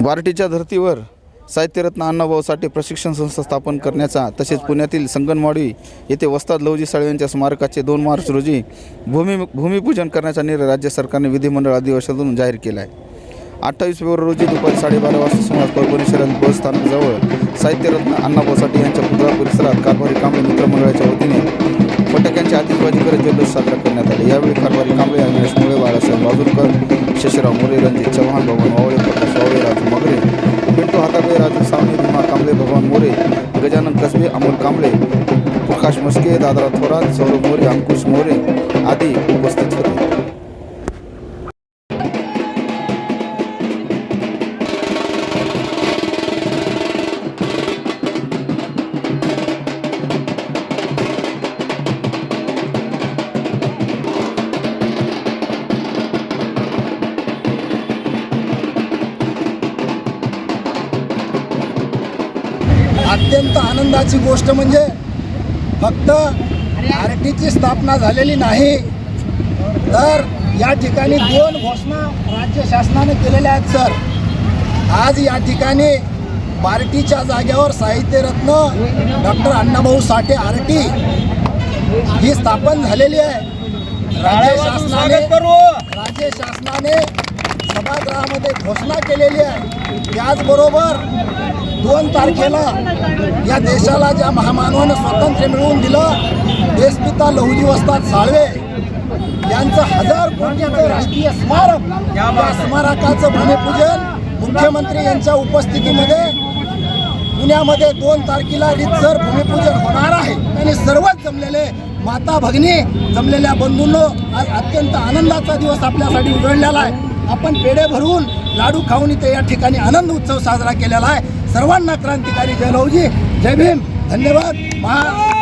बार्टीच्या धर्तीवर साहित्यरत्न अण्णाभाऊ साठे प्रशिक्षण संस्था स्थापन करण्याचा तसेच पुण्यातील संगनवाडी येथे वस्ताद लवजी साळवे यांच्या स्मारकाचे दोन मार्च रोजी भूमी भूमिपूजन करण्याचा निर्णय राज्य सरकारने विधिमंडळ अधिवेशनातून जाहीर केला आहे अठ्ठावीस फेब्रुवारी रोजी दुपारी साडेबारा वाजता सुमार परभणी शहरात बस स्थानकाजवळ साहित्यरत्न अण्णाभाऊ साठे यांच्या पुतळा परिसरात कारभारी कांबळे मित्रमंडळाच्या वतीने फटाक्यांची आतिषबाजी करत जल्लोष साजरा करण्यात आला. यावेळी कारभारी कांबळे अविनाश मुळे बाळासाहेब बाजूरकर शशिराव मोरे रणजित चव्हाण भगवान वावळे प्रकाश वावळे राजू मगरे पिंटू हाताबे राजू सावणे भीमा कांबळे भगवान मोरे गजानन कसबे अमोल कांबळे प्रकाश मस्के दादरा थोरात सौरभ मोरे अंकुश मोरे आदी उपस्थित होते. अत्यंत आनंदाची गोष्ट म्हणजे फक्त आर टीची स्थापना झालेली नाही तर या ठिकाणी दोन घोषणा राज्य शासनाने केलेल्या आहेत सर. आज या ठिकाणी बार्टीच्या जागेवर साहित्यरत्न doctor Annabhau Sathe R T ही स्थापन झालेली आहे. राज्य शासनाने राज्य शासनाने सभागृहामध्ये घोषणा केलेली आहे. त्याचबरोबर दोन तारखेला या देशाला ज्या महामानवानं स्वातंत्र्य मिळवून दिलं देशपिता लहुजी वस्ताद साळवे यांचं हजार कोटीचं राष्ट्रीय स्मारक या स्मारकाचं भूमिपूजन मुख्यमंत्री यांच्या उपस्थितीमध्ये पुण्यामध्ये दोन तारखेला रितसर भूमिपूजन होणार आहे. आणि सर्वच जमलेले माता भगिनी जमलेल्या बंधूंनो आज अत्यंत आनंदाचा दिवस आपल्यासाठी उजळलेला आहे. आपण पेढे भरून लाडू खाऊन इथे या ठिकाणी आनंद उत्सव साजरा केलेला आहे. सर्वांना क्रांतिकारी जय लहुजी जय भीम. धन्यवाद. महा